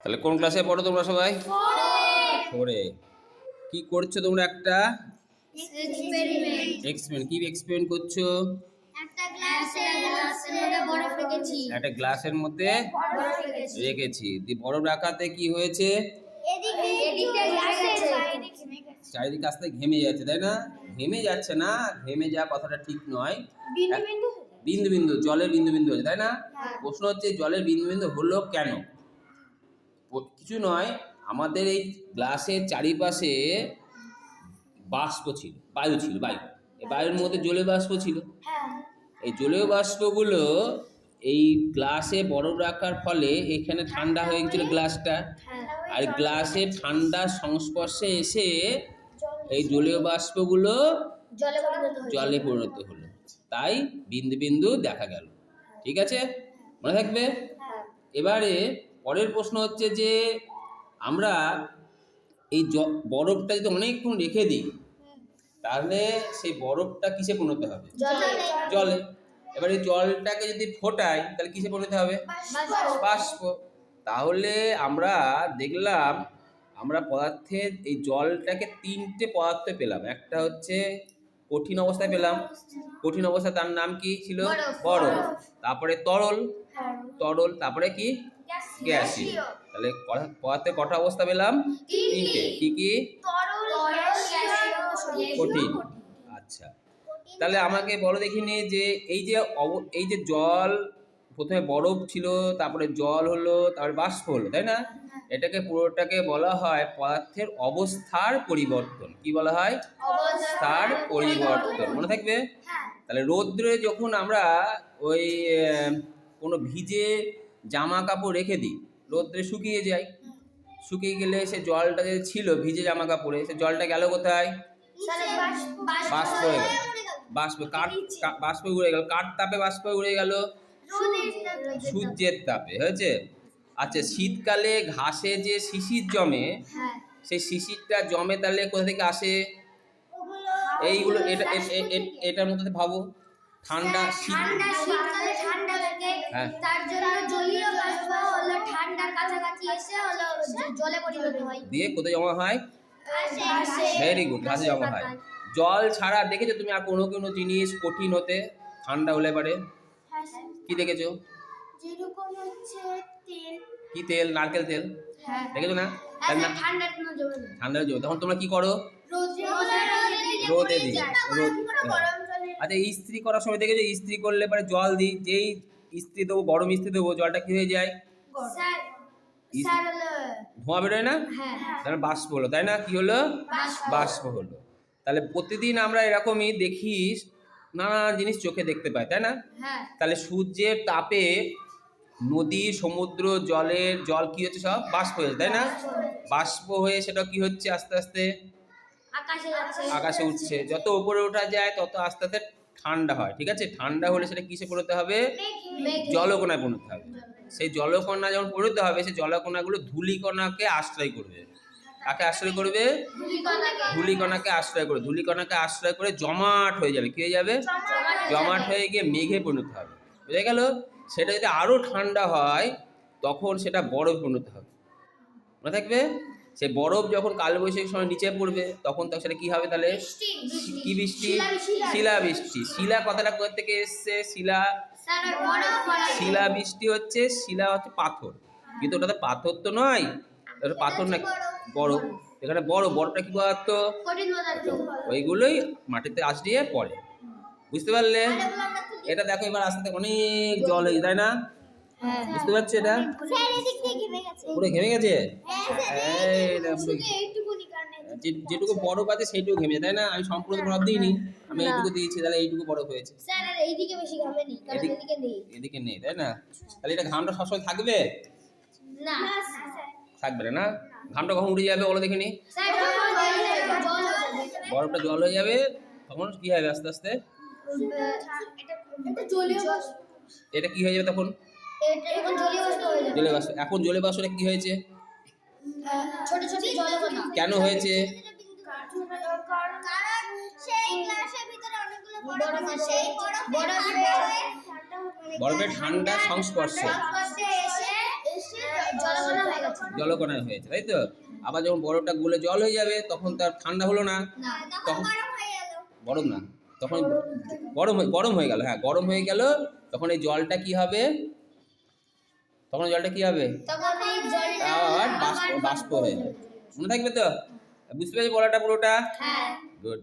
তাহলে কোন ক্লাসে পড়ো তোমরা সবাই? ফোরে। কি করছ তোমরা একটা? এক্সপেরিমেন্ট কি এক্সপেরিমেন্ট করছ? একটা গ্লাসের মধ্যে রেখেছি। বরফ রাখাতে কি হয়েছে? চারিদিকে আস্তে ঘেমে যাচ্ছে তাই না? ঘেমে যাচ্ছে না ঘেমে যাওয়া কথাটা ঠিক নয়। বিন্দু বিন্দু জলের বিন্দু বিন্দু হচ্ছে তাই না? হ্যাঁ। প্রশ্ন হচ্ছে জলের বিন্দু বিন্দু হলো কেন? কিছু নয় আমাদের এই গ্লাসের চারিপাশে বাষ্প ছিল বায়ু ছিল বায়ু। এই বায়ুর মধ্যে জলীয় বাষ্প ছিল। হ্যাঁ। এই জলীয় বাষ্পগুলো এই গ্লাসে বরফ রাখার ফলে এখানে ঠান্ডা হয়ে গেছিল গ্লাসটা। আর গ্লাসে ঠান্ডা সংস্পর্শে এসে এই জলীয় বাষ্পগুলো জলে পরিণত হলো। তাই বিন্দু বিন্দু দেখা গেল। ঠিক আছে? মনে থাকবে? হ্যাঁ। এবারে পরের প্রশ্ন হচ্ছে যে আমরা এই বরফটা যদি অনেকক্ষণ রেখে দিই তাহলে সেই বরফটা কিসে পরিণত হবে? জলে। এবার এই জলটাকে যদি ফোটাই তাহলে কিসে পরিণত হবে? বাষ্প। তাহলে আমরা দেখলাম আমরা পদার্থের এই জলটাকে তিনটে পদার্থ পেলাম। একটা হচ্ছে কঠিন অবস্থায় পেলাম। কঠিন অবস্থা তার নাম কি ছিল? বরফ। বরফ। তারপরে তরল। হ্যাঁ। তরল। তারপরে কি? গ্যাসীয় তাহলে পদার্থের কটা অবস্থা পেলাম? তিনটে। কি কি? তরল কঠিন। আচ্ছা। তাহলে আমাকে বলো দেখিনি যে এই যে অব- এই যে জল প্রথমে বরফ ছিল তারপরে জল হলো তারপরে বাষ্প হলো তাই না? এটাকে পুরোটাকে বলা হয় পদার্থের অবস্থার পরিবর্তন। কি বলা হয়? অবস্থার পরিবর্তন। মনে থাকবে? হ্যাঁ। তাহলে রৌদ্রে যখন আমরা ওই কোনো ভিজে জামা কাপড় রেখে দিই। রৌদ্রে শুকিয়ে যায়। শুকিয়ে গেলে সে জলটা যে ছিল ভিজে জামা কাপড়ে সে জলটা গেল কোথায়? বাষ্প হয়ে গেল। বাষ্প কাঠ বাষ্প উড়ে গেল। কাঠ তাপে বাষ্প উড়ে গেল। সূর্যের তাপে। হয়েছে? আচ্ছা শীতকালে ঘাসে যে শিশির জমে হ্যাঁ। সেই শিশিরটা জমে তাহলে কোথা থেকে আসে? এইগুলো এটা এটার মধ্যে ভাবো। ঠান্ডা শীত লাগে হ্যাঁ। তার জন্য জলীয় বাষ্প হলো ঠান্ডার কাছাকাছি এসে হলো জলে পরিণত হয়। দিয়ে কোথায় জমা হয়? ভেরি গুড ঘাসে জমা হয়। জল ছাড়া দেখেছ তুমি আর কোনো কোনো জিনিস কঠিন হতে ঠান্ডা হলে পারে? কি দেখেছ? যেরকম হচ্ছে তেল। কি তেল? নারকেল তেল? হ্যাঁ। দেখেছ না? জমে ঠান্ডা জল তখন তোমরা কি করো? রোদে দিই। রোদ আচ্ছা ইস্ত্রি করার সময় দেখেছ? ইস্ত্রি করলে পরে জল দিই। যেই ইস্ত্রি দেবো গরম ইস্ত্রি দেবো জলটা কি হয়ে যায়? ধোঁয়া বেরোয় না? হ্যাঁ। তাহলে বাষ্প হলো তাই না? কি হলো? বাষ্প। বাষ্প হলো। তাহলে প্রতিদিন আমরা এরকমই দেখি নানা জিনিস চোখে দেখতে পাই তাই না? হ্যাঁ। তাহলে সূর্যের তাপে নদী সমুদ্র জলের জল কি হচ্ছে সব? বাষ্প হয়েছে তাই না? বাষ্প হয়ে সেটা কি হচ্ছে আস্তে আস্তে? আকাশে উঠছে। যত উপরে ওঠা যায় তত আস্তে আস্তে ঠান্ডা হয় ঠিক আছে? ঠান্ডা হলে সেটা কিসে পড়তে হবে? জলকণায় পড়তে হবে। সেই জলকণা যখন পড়তে হবে সেই জলকণাগুলো ধূলিকণাকে আশ্রয় করবে। কাকে আশ্রয় করবে? ধূলিকণাকে। ধূলিকণাকে আশ্রয় করে ধূলিকণাকে আশ্রয় করে জমাট হয়ে যাবে। কি হয়ে যাবে? জমাট হয়ে গিয়ে মেঘে পরিণত হবে। বুঝে গেল? সেটা যদি আরও ঠান্ডা হয় তখন সেটা বরফ পরিণত হবে। মনে থাকবে? সে বরফ যখন কালবৈশাখীর সময় নিচে পড়বে তখন তো সেটা কী হবে তাহলে? কি বৃষ্টি। শিলা বৃষ্টি। শিলা কথাটা কোথা থেকে এসছে? শিলা শিলা বৃষ্টি হচ্ছে শিলা হচ্ছে পাথর। কিন্তু ওটা তো পাথর তো নয় পাথর না বরফ। এখানে বড় বড়টা কি পদার্থ। ওইগুলোই মাটিতে আছড়িয়ে পড়ে। বুঝতে পারলে? এটা দেখো এবার আস্তে অনেক জল হয়েছে তাই না? হ্যাঁ বুঝতে পারছ এটা? পুরো ঘেমে গেছে? হ্যাঁ এই দেখো, শুধু এইটুকুনি কারণে যে- যেটুকু বরফ আছে সেইটুকু ঘেমে তাই না? আমি সম্পূর্ণ বরফ দিইনি। আমি এইটুকু দিয়েছি তাহলে এইটুকু বরফ হয়েছে। এইদিকে বেশি এদিকে নেই। এদিকে নেই তাই না? তাহলে এটা ঘামটা সবসময় থাকবে? না থাকবে না, ঘামটা কখন উঠে যাবে বলো দেখিনি। বরফটা জল হয়ে যাবে তখন কি হবে আস্তে আস্তে? এটা কি হয়ে যাবে তখন? জলে বাসন এখন জলে বাসনে কি হয়েছে? কেন হয়েছে? বরফের ঠান্ডা সংস্পর্শে। জলকণা হয়েছে তাই তো? আবার যখন বরফটা গুলে জল হয়ে যাবে তখন তার ঠান্ডা হলো না। তখন গরম না তখন গরম গরম হয়ে গেল হ্যাঁ গরম হয়ে গেল তখন এই জলটা কি হবে? তখন জলটা কি হবে? বাষ্প হয়ে যাবে। মনে থাকবে তো? বুঝতে পেরেছি বলাটা পুরোটা? গুড